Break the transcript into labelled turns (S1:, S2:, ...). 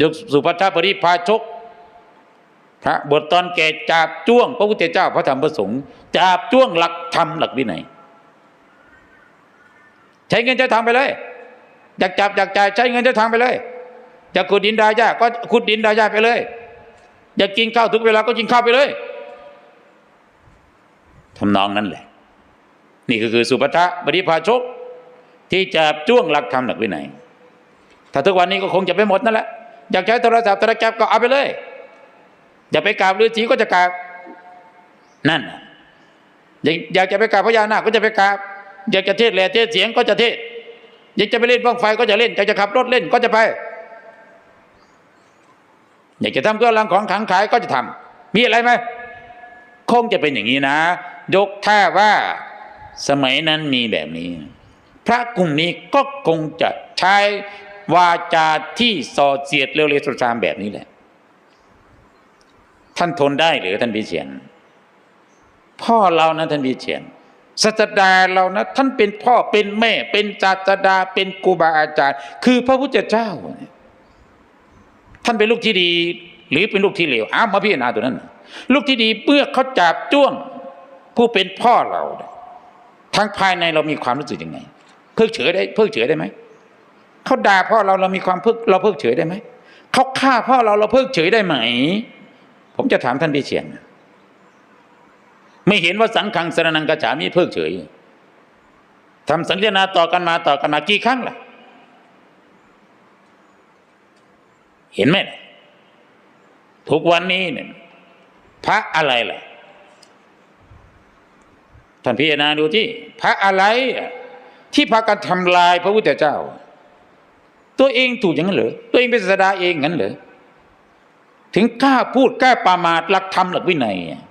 S1: ยกสุภัทปริพาชก พระบทตอนแก่จาบจ้วง พระพุทธเจ้าพระธรรมพระสงฆ์จาบจ้วงหลักธรรมหลักวินัยใช้เงินใช้ทาไปเลยอยากจับอยากจ่ายใช้เงินใช้ทาไปเลยอยากขุดดินดาหญ้าก็ขุดดินดาหญ้าไปเลย อยากกินข้าวทุกเวลาก็กินข้าวไปเลยทำนองนั้นแหละ นี่ก็คือสุภัทบริพาชก ที่จะจ้วงหลักธรรมหลักวินัยถ้าทุกวันนี้ก็คงจะไปหมดนั่นแหละ อยากใช้โทรศัพท์โทรศัพท์ก็เอาไปเลย อย่าไปกราบฤาษีก็จะกราบนั่นอยากอยากจะไปกราบพญานาคก็จะไปกราบ อยากจะเทศแหล่เทศเสียงก็จะเทศ อยากจะไปเล่นบ้างไฟก็จะเล่นอยากจะขับรถเล่นก็จะไป อยากจะทำเครื่องรางของขังขายก็จะทำมีอะไรไหมคงจะเป็นอย่างนี้นะ ยกท่าว่าสมัยนั้นมีแบบนี้ พระกลุ่มนี้ก็คงจะใช้ วาจาที่ส่อเสียดเร็วๆสุดามแบบนี้แหละ ท่านทนได้หรือท่านพิเชียน พ่อเรานะท่านพิเชียนศาสดาเรานะ ท่านเป็นพ่อเป็นแม่ เป็นศาสดาเป็นครูบาอาจารย์ คือพระพุทธเจ้า ท่านเป็นลูกที่ดี หรือเป็นลูกที่เลวอ้าวมาพิจารณาตัวนั้น ลูกที่ดีเมื่อเขาจับจ้วงผู้เป็นพ่อเราเนี่ยทางภายในเรามีความรู้สึกยังไง เพิกเฉยได้ เพิกเฉยได้ไหม เขาด่าพ่อเราเรามีความเพิกเราเพิกเฉยได้ไหมเขาฆ่าพ่อเราเราเพิกเฉยได้ไหม ผมจะถามท่านพิเชียนไม่เห็นว่าสังขังสรนังกระฉามีเพิกเฉยทำสัญญาต่อกันมาต่อกันมากี่ครั้งล่ะ เห็นไหมทุกวันนี้เนี่ยพระอะไรล่ะท่านพิจารณาดูที่พระอะไรที่พากันทำลายพระพุทธเจ้า ตัวเองถูกอย่างนั้นเหรอตัวเองเป็นศาสดาเองงั้นเหรอถึงกล้าพูดกล้าปรามาทหลักธรรมหลักวินัยอะ